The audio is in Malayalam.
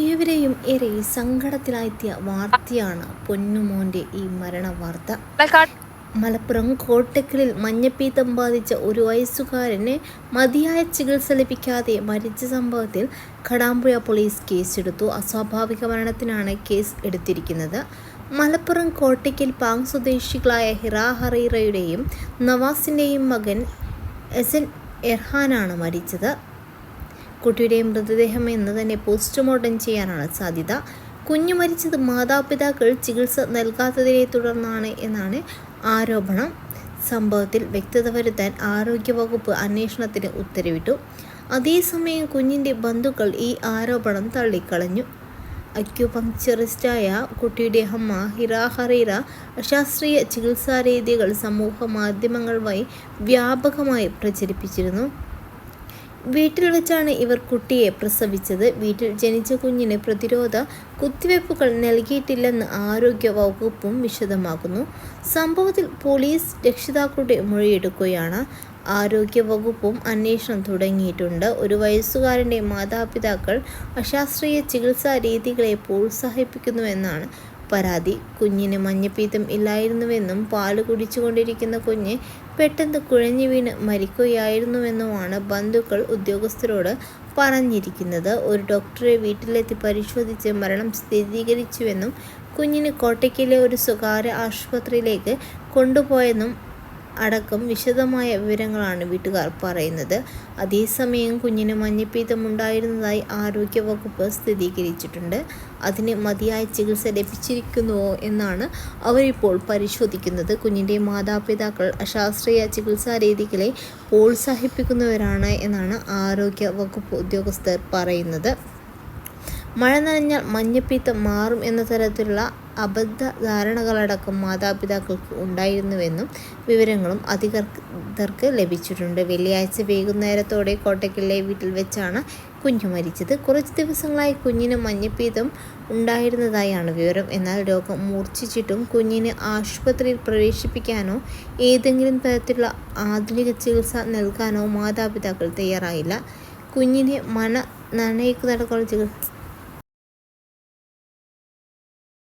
ഏവരെയും ഏറെ സങ്കടത്തിലായെത്തിയ വാർത്തയാണ് പൊന്നുമോന്റെ ഈ മരണ വാർത്ത മലപ്പുറം കോട്ടക്കലിൽ മഞ്ഞപ്പീത്തം ബാധിച്ച ഒരു വയസ്സുകാരന് മതിയായ ചികിത്സ ലഭിക്കാതെ മരിച്ച സംഭവത്തിൽ കടാമ്പുഴ പോലീസ് കേസെടുത്തു. അസ്വാഭാവിക മരണത്തിനാണ് കേസ് എടുത്തിരിക്കുന്നത്. മലപ്പുറം കോട്ടയ്ക്കൽ പാങ് സ്വദേശികളായ ഹിറ ഹറീറയുടെയും നവാസിന്റെയും മകൻ എസ് എൻ എർഹാനാണ് മരിച്ചത്. കുട്ടിയുടെ മൃതദേഹം എന്ന് തന്നെ പോസ്റ്റ്മോർട്ടം ചെയ്യാനാണ് സാധ്യത. കുഞ്ഞു മരിച്ചത് മാതാപിതാക്കൾ ചികിത്സ നൽകാത്തതിനെ തുടർന്നാണ് എന്നാണ് ആരോപണം. സംഭവത്തിൽ വ്യക്തത വരുത്താൻ ആരോഗ്യവകുപ്പ് അന്വേഷണത്തിന് ഉത്തരവിട്ടു. അതേസമയം കുഞ്ഞിന്റെ ബന്ധുക്കൾ ഈ ആരോപണം തള്ളിക്കളഞ്ഞു. അക്യുപങ്ക്ചറിസ്റ്റായ കുട്ടിയുടെ അമ്മ ഹിറ ഹറീറ അശാസ്ത്രീയ ചികിത്സാരീതികൾ സമൂഹ മാധ്യമങ്ങൾ വഴി വ്യാപകമായി പ്രചരിപ്പിച്ചിരുന്നു. വീട്ടിൽ വെച്ചാണ് ഇവർ കുട്ടിയെ പ്രസവിച്ചത്. വീട്ടിൽ ജനിച്ച കുഞ്ഞിന് പ്രതിരോധ കുത്തിവയ്പ്പുകൾ നൽകിയിട്ടില്ലെന്ന് ആരോഗ്യ വകുപ്പും വിശദമാക്കുന്നു. സംഭവത്തിൽ പോലീസ് രക്ഷിതാക്കളുടെ മൊഴിയെടുക്കുകയാണ്. ആരോഗ്യ വകുപ്പും അന്വേഷണം തുടങ്ങിയിട്ടുണ്ട്. ഒരു വയസ്സുകാരന്റെ മാതാപിതാക്കൾ അശാസ്ത്രീയ ചികിത്സാ രീതികളെ പ്രോത്സാഹിപ്പിക്കുന്നുവെന്നാണ് പരാതി. കുഞ്ഞിന് മഞ്ഞപ്പീത്തം ഇല്ലായിരുന്നുവെന്നും പാൽ കുടിച്ചുകൊണ്ടിരിക്കുന്ന കുഞ്ഞ് പെട്ടെന്ന് കുഴഞ്ഞു വീണ് മരിക്കുകയായിരുന്നുവെന്നുമാണ് ബന്ധുക്കൾ ഉദ്യോഗസ്ഥരോട് പറഞ്ഞിരിക്കുന്നത്. ഒരു ഡോക്ടറെ വീട്ടിലെത്തി പരിശോധിച്ച് മരണം സ്ഥിരീകരിച്ചുവെന്നും കുഞ്ഞിന് കോട്ടയ്ക്കിലെ ഒരു സ്വകാര്യ ആശുപത്രിയിലേക്ക് കൊണ്ടുപോയെന്നും അടക്കം വിശദമായ വിവരങ്ങളാണ് വീട്ടുകാർ പറയുന്നത്. അതേസമയം കുഞ്ഞിന് മഞ്ഞപ്പീത്തം ഉണ്ടായിരുന്നതായി ആരോഗ്യവകുപ്പ് സ്ഥിരീകരിച്ചിട്ടുണ്ട്. അതിന് മതിയായ ചികിത്സ ലഭിച്ചിരിക്കുന്നുവോ എന്നാണ് അവരിപ്പോൾ പരിശോധിക്കുന്നത്. കുഞ്ഞിന്റെ മാതാപിതാക്കൾ അശാസ്ത്രീയ ചികിത്സാ രീതികളെ പ്രോത്സാഹിപ്പിക്കുന്നവരാണ് എന്നാണ് ആരോഗ്യ വകുപ്പ് ഉദ്യോഗസ്ഥർ പറയുന്നത്. മഴ നനഞ്ഞാൽ മഞ്ഞപ്പീത്തം മാറും എന്ന തരത്തിലുള്ള അബദ്ധ ധാരണകളടക്കം മാതാപിതാക്കൾക്ക് ഉണ്ടായിരുന്നുവെന്നും വിവരങ്ങളും അധികൃതർക്ക് ലഭിച്ചിട്ടുണ്ട്. വെള്ളിയാഴ്ച വൈകുന്നേരത്തോടെ കോട്ടയ്ക്കിലെ വീട്ടിൽ വെച്ചാണ് കുഞ്ഞു മരിച്ചത്. കുറച്ച് ദിവസങ്ങളായി കുഞ്ഞിന് മഞ്ഞപ്പീതം ഉണ്ടായിരുന്നതായാണ് വിവരം. എന്നാൽ രോഗം മൂർച്ഛിച്ചിട്ടും കുഞ്ഞിന് ആശുപത്രിയിൽ പ്രവേശിപ്പിക്കാനോ ഏതെങ്കിലും തരത്തിലുള്ള ആധുനിക ചികിത്സ നൽകാനോ മാതാപിതാക്കൾ തയ്യാറായില്ല. കുഞ്ഞിനെ മന നനയിക്കുന്നതടക്കമുള്ള ചികിത്സ